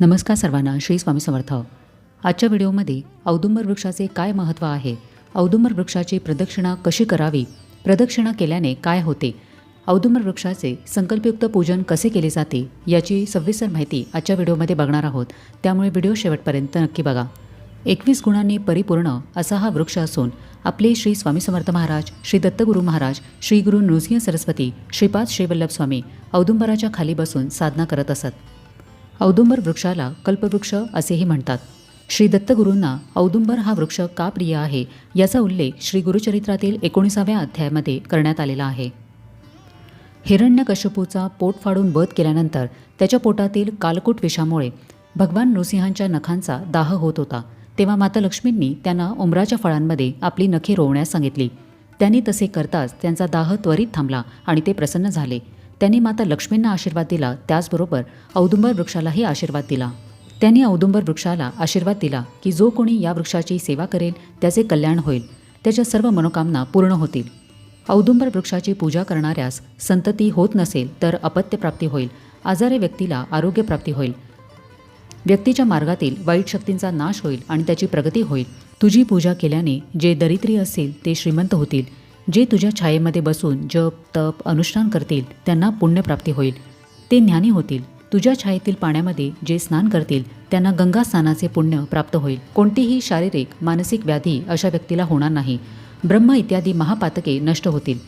नमस्कार सर्वांना श्री स्वामी समर्थ. आजच्या व्हिडिओमध्ये औदुंबर वृक्षाचे काय महत्त्व आहे? औदुंबर वृक्षाची प्रदक्षिणा कशी करावी? प्रदक्षिणा केल्याने काय होते? औदुंबर वृक्षाचे संकल्पयुक्त पूजन कसे केले जाते? याची सविस्तर माहिती आजच्या व्हिडिओमध्ये बघणार आहोत. त्यामुळे व्हिडिओ शेवटपर्यंत नक्की बघा. एकवीस गुणांनी परिपूर्ण असा हा वृक्ष असून आपले श्री स्वामी समर्थ महाराज श्री दत्तगुरू महाराज श्री गुरु नृसिंह सरस्वती श्रीपाद श्रीवल्लभ स्वामी औदुंबराच्या खाली बसून साधना करत असत. औदुंबर वृक्षाला कल्पवृक्ष असेही म्हणतात. श्री दत्तगुरूंना औदुंबर हा वृक्ष का प्रिय आहे याचा उल्लेख श्री गुरुचरित्रातील एकोणीसाव्या अध्यायामध्ये करण्यात आलेला आहे. हिरण्यकश्यपूचा पोट फाडून वध केल्यानंतर त्याच्या पोटातील कालकूट विषामुळे भगवान नृसिंहांच्या नखांचा दाह होत होता. तेव्हा माता लक्ष्मींनी त्यांना उमराच्या फळांमध्ये आपली नखे रोवण्यास सांगितली. त्यांनी तसे करताच त्यांचा दाह त्वरित थांबला आणि ते प्रसन्न झाले. त्यांनी माता लक्ष्मींना आशीर्वाद दिला त्याचबरोबर औदुंबर वृक्षालाही आशीर्वाद दिला. त्यांनी औदुंबर वृक्षाला आशीर्वाद दिला की जो कोणी या वृक्षाची सेवा करेल त्याचे कल्याण होईल. त्याच्या सर्व मनोकामना पूर्ण होतील. औदुंबर वृक्षाची पूजा करणाऱ्यास संतती होत नसेल तर अपत्यप्राप्ती होईल. आजारी व्यक्तीला आरोग्यप्राप्ती होईल. व्यक्तीच्या मार्गातील वाईट शक्तींचा नाश होईल आणि त्याची प्रगती होईल. तुझी पूजा केल्याने जे दरिद्री असतील ते श्रीमंत होतील. जे तुझ्या छायेमध्ये बसून जप तप अनुष्ठान करतील त्यांना पुण्यप्राप्ती होईल. ते ज्ञानी होतील. तुझ्या छायेतील पाण्यामध्ये जे स्नान करतील त्यांना गंगा स्नानाचे पुण्य प्राप्त होईल. कोणतीही शारीरिक मानसिक व्याधी अशा व्यक्तीला होणार नाही. ब्रह्म इत्यादी महापातके नष्ट होतील.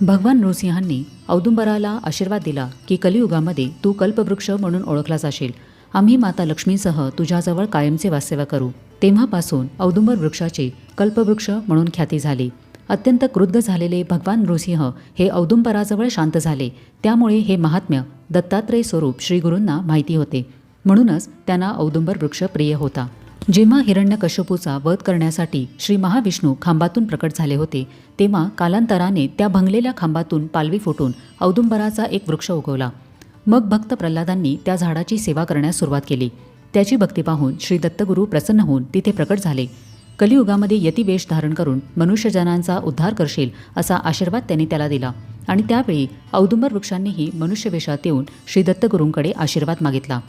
भगवान नृसिंहांनी औदुंबराला आशीर्वाद दिला की कलियुगामध्ये तू कल्पवृक्ष म्हणून ओळखला जाशील. आम्ही माता लक्ष्मीसह तुझ्याजवळ कायमचे वास्तव्य करू. तेव्हापासून औदुंबर वृक्षाची कल्पवृक्ष म्हणून ख्याती झाली. अत्यंत क्रुद्ध झालेले भगवान नृसिंह हे औदुंबराजवळ शांत झाले. त्यामुळे हे महात्म्य दत्तात्रय स्वरूप श्रीगुरूंना माहिती होते. म्हणूनच त्यांना औदुंबर वृक्ष प्रिय होता. जेव्हा हिरण्यकश्यपूचा वध करण्यासाठी श्री महाविष्णू खांबातून प्रकट झाले होते तेव्हा कालांतराने त्या भंगलेल्या खांबातून पालवी फुटून औदुंबराचा एक वृक्ष उगवला. मग भक्त प्रल्हादांनी त्या झाडाची सेवा करण्यास सुरुवात केली. त्याची भक्ती पाहून श्री दत्तगुरू प्रसन्न होऊन तिथे प्रकट झाले. कलियुगामध्ये यतिवेश धारण करून मनुष्यजनांचा उद्धार करशील असा आशीर्वाद त्यांनी त्याला दिला. आणि त्यावेळी औदुंबर वृक्षांनीही मनुष्यवेशात येऊन श्री दत्तगुरूंकडे आशीर्वाद मागितला.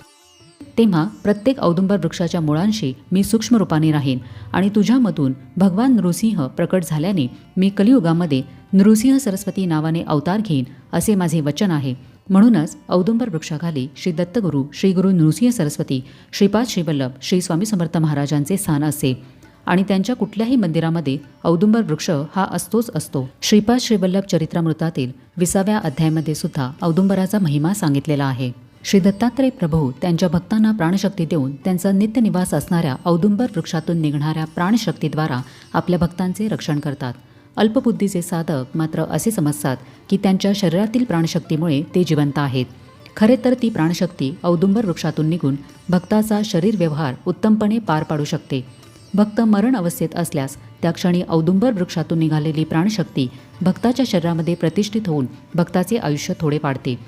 तेव्हा प्रत्येक औदुंबर वृक्षाच्या मुळांशी मी सूक्ष्म रूपाने राहीन आणि तुझ्यामधून भगवान नृसिंह प्रकट झाल्याने मी कलियुगामध्ये नृसिंह सरस्वती नावाने अवतार घेईन असे माझे वचन आहे. म्हणूनच औदुंबर वृक्षाखाली श्री दत्तगुरू श्री गुरु नृसिंह सरस्वती श्रीपाद श्रीवल्लभ श्री स्वामी समर्थ महाराजांचे स्थान असे. आणि त्यांच्या कुठल्याही मंदिरामध्ये औदुंबर वृक्ष हा असतोच असतो. श्रीपाद श्रीवल्लभ चरित्रामृतातील विसाव्या अध्यायामध्ये सुद्धा औदुंबराचा महिमा सांगितलेला आहे. श्री दत्तात्रय प्रभू त्यांच्या भक्तांना प्राणशक्ती देऊन त्यांचा नित्यनिवास असणाऱ्या औदुंबर वृक्षातून निघणाऱ्या प्राणशक्तीद्वारा आपल्या भक्तांचे रक्षण करतात. अल्पबुद्धीचे साधक मात्र असे समजतात की त्यांच्या शरीरातील प्राणशक्तीमुळे ते जिवंत आहेत. खरे तर ती प्राणशक्ती औदुंबर वृक्षातून निघून भक्ताचा शरीर व्यवहार उत्तमपणे पार पाडू शकते. भक्त मरण अवस्थेत असल्यास त्या क्षणी औदुंबर वृक्षातून निघालेली प्राणशक्ती भक्ताच्या शरीरामध्ये प्रतिष्ठित होऊन भक्ताचे आयुष्य थोडे पाडते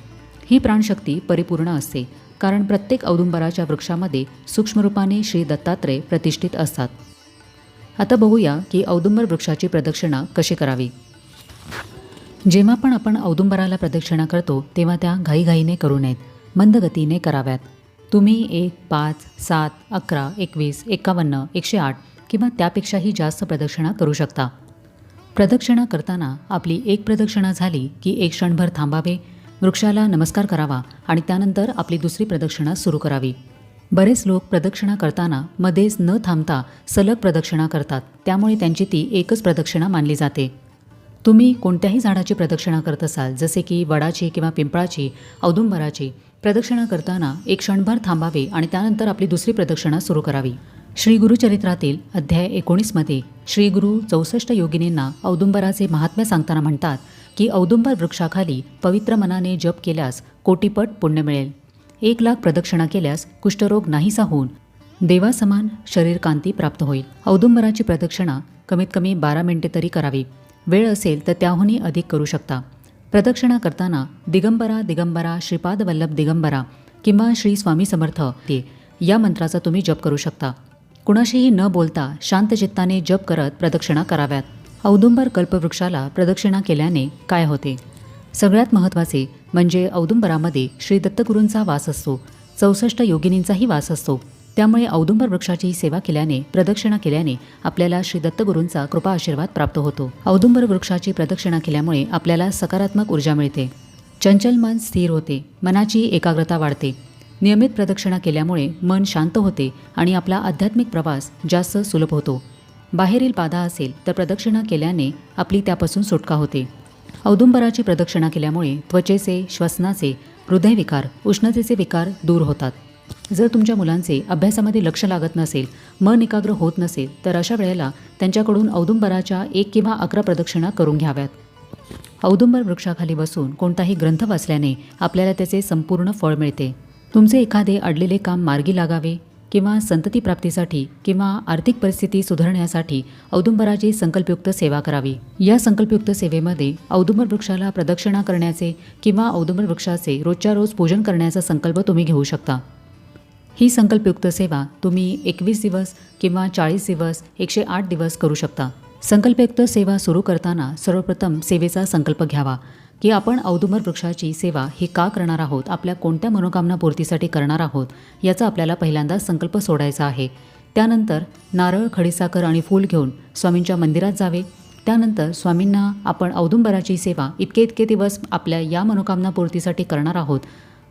ही प्राणशक्ती परिपूर्ण असते कारण प्रत्येक औदुंबराच्या वृक्षामध्ये सूक्ष्मरूपाने श्री दत्तात्रय प्रतिष्ठित असतात. आता बघूया की औदुंबर वृक्षाची प्रदक्षिणा कशी करावी. जेव्हा पण आपण औदुंबराला प्रदक्षिणा करतो तेव्हा त्या घाईघाईने करू नयेत मंदगतीने कराव्यात. तुम्ही एक पाच सात अकरा एकवीस एकावन्न एकशे आठ किंवा त्यापेक्षाही जास्त प्रदक्षिणा करू शकता. प्रदक्षिणा करताना आपली एक प्रदक्षिणा झाली की एक क्षणभर थांबावे वृक्षाला नमस्कार करावा आणि त्यानंतर आपली दुसरी प्रदक्षिणा सुरू करावी. बरेच लोक प्रदक्षिणा करताना मध्येच न थांबता सलग प्रदक्षिणा करतात त्यामुळे त्यांची ती एकच प्रदक्षिणा मानली जाते. तुम्ही कोणत्याही झाडाची प्रदक्षिणा करत असाल जसे की वडाची किंवा पिंपळाची औदुंबराची प्रदक्षिणा करताना एक क्षणभर थांबावे आणि त्यानंतर आपली दुसरी प्रदक्षिणा सुरू करावी. श्री गुरुचरित्रातील अध्याय एकोणीसमध्ये श्री गुरु चौसष्ट योगिनींना औदुंबराचे महात्म्य सांगताना म्हणतात की औदुंबर वृक्षाखाली पवित्र मनाने जप केल्यास कोटीपट पुण्य मिळेल. एक लाख प्रदक्षिणा केल्यास कुष्ठरोग नाहीसा होऊन देवासमान शरीर कांती प्राप्त होईल. औदुंबराची प्रदक्षिणा कमीत कमी बारा मिनिटे तरी करावी. वेळ असेल तर त्याहूनही अधिक करू शकता. प्रदक्षिणा करताना दिगंबरा दिगंबरा श्रीपाद वल्लभ दिगंबरा किंवा श्री स्वामी समर्थ या मंत्राचा तुम्ही जप करू शकता. कुणाशीही न बोलता शांत चित्ताने जप करत प्रदक्षिणा कराव्यात. औदुंबर कल्पवृक्षाला प्रदक्षिणा केल्याने काय होते? सगळ्यात महत्त्वाचे म्हणजे औदुंबरामध्ये श्री दत्तगुरूंचा वास असतो. चौसष्ट योगिनींचाही वास असतो. त्यामुळे औदुंबर वृक्षाची सेवा केल्याने प्रदक्षिणा केल्याने आपल्याला श्री दत्तगुरूंचा कृपा आशीर्वाद प्राप्त होतो. औदुंबर वृक्षाची प्रदक्षिणा केल्यामुळे आपल्याला सकारात्मक ऊर्जा मिळते. चंचल मन स्थिर होते मनाची एकाग्रता वाढते. नियमित प्रदक्षिणा केल्यामुळे मन शांत होते आणि आपला आध्यात्मिक प्रवास जास्त सुलभ होतो. बाहेरील बाधा असेल तर प्रदक्षिणा केल्याने आपली त्यापासून सुटका होते. औदुंबराची प्रदक्षिणा केल्यामुळे त्वचेचे श्वसनाचे हृदयविकार उष्णतेचे विकार दूर होतात. जर तुमच्या मुलांचे अभ्यासामध्ये लक्ष लागत नसेल मन एकाग्र होत नसेल तर अशा वेळेला त्यांच्याकडून औदुंबराच्या एक किंवा अकरा प्रदक्षिणा करून घ्याव्यात. औदुंबर वृक्षाखाली बसून कोणताही ग्रंथ वाचल्याने आपल्याला त्याचे संपूर्ण फळ मिळते. तुमचे एखादे अडलेले काम मार्गी लागावे किंवा संतती प्राप्तीसाठी किंवा आर्थिक परिस्थिती सुधारण्यासाठी औदुंबराची संकल्पयुक्त सेवा करावी. या संकल्पयुक्त सेवेमध्ये औदुंबर वृक्षाला प्रदक्षिणा करण्याचे किंवा औदुंबर वृक्षाचे रोजच्या रोज पूजन करण्याचा संकल्प तुम्ही घेऊ शकता. ही संकल्पयुक्त सेवा तुम्ही एकवीस दिवस किंवा चाळीस दिवस एकशे आठ दिवस करू शकता. संकल्पयुक्त सेवा सुरू करताना सर्वप्रथम सेवेचा संकल्प घ्यावा की आपण औदुंबर वृक्षाची सेवा ही का करणार आहोत आपल्या कोणत्या मनोकामना पूर्तीसाठी करणार आहोत याचा आपल्याला पहिल्यांदा संकल्प सोडायचा आहे. त्यानंतर नारळ खडीसाखर आणि फूल घेऊन स्वामींच्या मंदिरात जावे. त्यानंतर स्वामींना आपण औदुंबराची सेवा इतके इतके दिवस आपल्या या मनोकामना पूर्तीसाठी करणार आहोत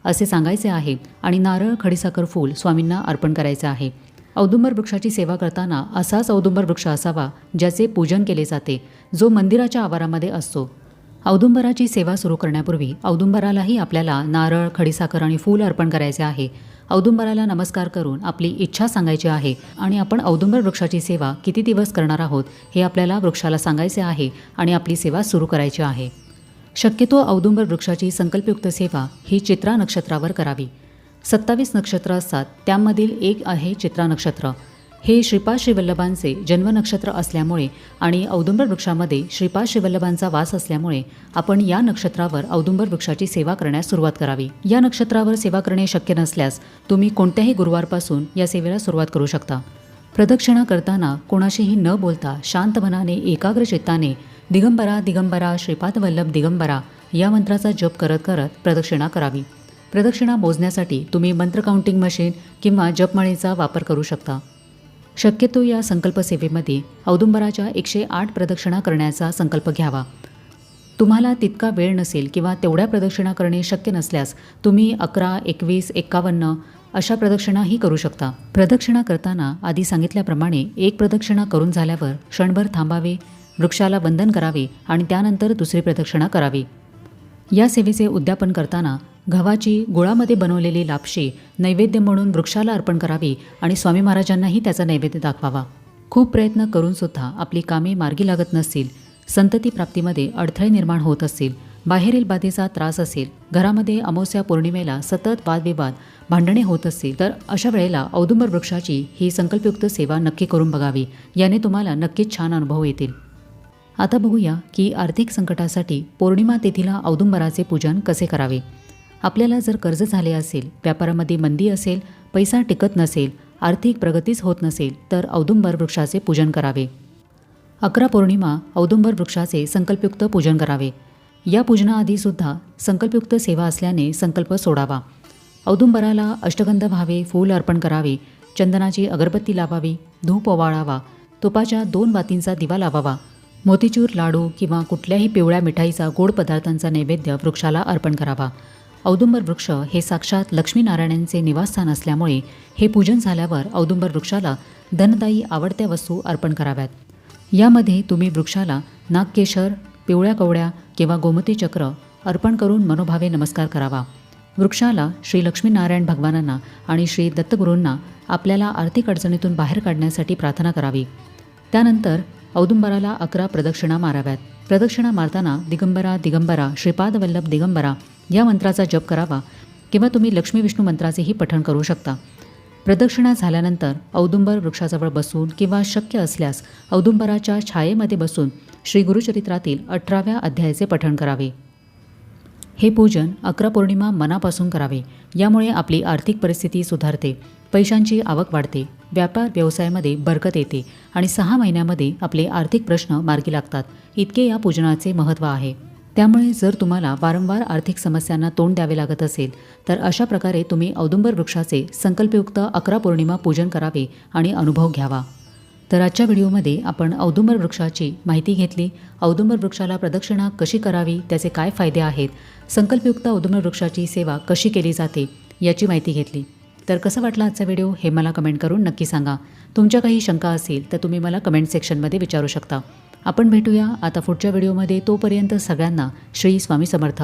असे सांगायचे आहे आणि नारळ खडीसाखर फूल स्वामींना अर्पण करायचे आहे. औदुंबर वृक्षाची सेवा करताना असाच औदुंबर वृक्ष असावा ज्याचे पूजन केले जाते जो मंदिराच्या आवारामध्ये असतो. औदुंबराची सेवा सुरू करण्यापूर्वी औदुंबरालाही आपल्याला नारळ खडीसाखर आणि फूल अर्पण करायचे आहे. औदुंबराला नमस्कार करून आपली इच्छा सांगायची आहे आणि आपण औदुंबर वृक्षाची सेवा किती दिवस करणार आहोत हे आपल्याला वृक्षाला सांगायचे आहे आणि आपली सेवा सुरू करायची आहे. शक्यतो औदुंबर वृक्षाची संकल्पयुक्त सेवा ही चित्रा नक्षत्रावर करावी. सत्तावीस नक्षत्र असतात त्यामधील एक आहे चित्रा नक्षत्र. हे श्रीपाद श्रीवल्लभांचे जन्मनक्षत्र असल्यामुळे आणि औदुंबर वृक्षामध्ये श्रीपाद श्रीवल्लभांचा वास असल्यामुळे आपण या नक्षत्रावर औदुंबर वृक्षाची सेवा करण्यास सुरुवात करावी. या नक्षत्रावर सेवा करणे शक्य नसल्यास तुम्ही कोणत्याही गुरुवारपासून या सेवेला सुरुवात करू शकता. प्रदक्षिणा करताना कोणाशीही न बोलता शांत मनाने एकाग्र चित्ताने दिगंबरा दिगंबरा श्रीपाद वल्लभ दिगंबरा या मंत्राचा जप करत करत प्रदक्षिणा करावी. प्रदक्षिणा मोजण्यासाठी तुम्ही मंत्र काउंटिंग मशीन किंवा जपमळीचा वापर करू शकता. शक्यतो या संकल्प सेवेमध्ये औदुंबराच्या एकशे आठ प्रदक्षिणा करण्याचा संकल्प घ्यावा. तुम्हाला तितका वेळ नसेल किंवा तेवढ्या प्रदक्षिणा करणे शक्य नसल्यास तुम्ही अकरा एकवीस एक्कावन्न अशा प्रदक्षिणाही करू शकता. प्रदक्षिणा करताना आधी सांगितल्याप्रमाणे एक प्रदक्षिणा करून झाल्यावर क्षणभर थांबावे वृक्षाला वंदन करावे आणि त्यानंतर दुसरी प्रदक्षिणा करावी. या सेवेचे उद्यापन करताना गव्हाची गुळामध्ये बनवलेली लापशी नैवेद्य म्हणून वृक्षाला अर्पण करावी आणि स्वामी महाराजांनाही त्याचा नैवेद्य दाखवावा. खूप प्रयत्न करूनसुद्धा आपली कामे मार्गी लागत नसतील संतती प्राप्तीमध्ये अडथळे निर्माण होत असतील बाहेरील बाधेचा त्रास असेल घरामध्ये अमावस्या पौर्णिमेला सतत वादविवाद भांडणे होत असतील तर अशा वेळेला औदुंबर वृक्षाची ही संकल्पयुक्त सेवा नक्की करून बघावी याने तुम्हाला नक्कीच छान अनुभव येतील. आता बघूया की आर्थिक संकटासाठी पौर्णिमा तिथीला औदुंबराचे पूजन कसे करावे? आपल्याला जर कर्ज झाले असेल व्यापारामध्ये मंदी असेल पैसा टिकत नसेल आर्थिक प्रगतीच होत नसेल तर औदुंबर वृक्षाचे पूजन करावे. अकरा पौर्णिमा औदुंबर वृक्षाचे संकल्पयुक्त पूजन करावे. या पूजनाआधीसुद्धा संकल्पयुक्त सेवा असल्याने संकल्प सोडावा. औदुंबराला अष्टगंध भावे फूल अर्पण करावे चंदनाची अगरबत्ती लावावी धूप ओवाळावा तुपाच्या दोन बातींचा दिवा लावावा मोतीचूर लाडू किंवा कुठल्याही पिवळ्या मिठाईचा गोड पदार्थांचा नैवेद्य वृक्षाला अर्पण करावा. औदुंबर वृक्ष हे साक्षात लक्ष्मीनारायणांचे निवासस्थान असल्यामुळे हे पूजन झाल्यावर औदुंबर वृक्षाला धनदायी आवडत्या वस्तू अर्पण कराव्यात. यामध्ये तुम्ही वृक्षाला नागकेशर पिवळ्या कवड्या किंवा गोमती चक्र अर्पण करून मनोभावे नमस्कार करावा. वृक्षाला श्री लक्ष्मीनारायण भगवानांना आणि श्री दत्तगुरूंना आपल्याला आर्थिक अडचणीतून बाहेर काढण्यासाठी प्रार्थना करावी. त्यानंतर औदुंबराला अकरा प्रदक्षिणा माराव्यात. प्रदक्षिणा मारताना दिगंबरा दिगंबरा श्रीपाद वल्लभ दिगंबरा या मंत्राचा जप करावा किंवा तुम्ही लक्ष्मी विष्णू मंत्राचेही पठण करू शकता. प्रदक्षिणा झाल्यानंतर औदुंबर वृक्षाजवळ बसून किंवा शक्य असल्यास औदुंबराच्या छायेमध्ये बसून श्री गुरुचरित्रातील अठराव्या अध्यायाचे पठण करावे. हे पूजन अकरा पौर्णिमा मनापासून करावे. यामुळे आपली आर्थिक परिस्थिती सुधारते पैशांची आवक वाढते. व्यापार व्यवसायामध्ये बरकत येते आणि सहा महिन्यामध्ये आपले आर्थिक प्रश्न मार्गी लागतात. इतके या पूजनाचे महत्त्व आहे. त्यामुळे जर तुम्हाला वारंवार आर्थिक समस्यांना तोंड द्यावे लागत असेल तर अशा प्रकारे तुम्ही औदुंबर वृक्षाचे संकल्पयुक्त अकरा पौर्णिमा पूजन करावे आणि अनुभव घ्यावा. तर आजच्या व्हिडिओमध्ये आपण औदुंबर वृक्षाची माहिती घेतली. औदुंबर वृक्षाला प्रदक्षिणा कशी करावी त्याचे काय फायदे आहेत संकल्पयुक्त औदुंबर वृक्षाची सेवा कशी केली जाते याची माहिती घेतली. तर कसं वाटलं आजचा व्हिडिओ हे मला कमेंट करून नक्की सांगा. तुमच्या काही शंका असेल तर तुम्ही मला कमेंट सेक्शनमध्ये विचारू शकता. आपण भेटूया आता पुढच्या व्हिडिओमध्ये तोपर्यंत सगळ्यांना श्री स्वामी समर्थ.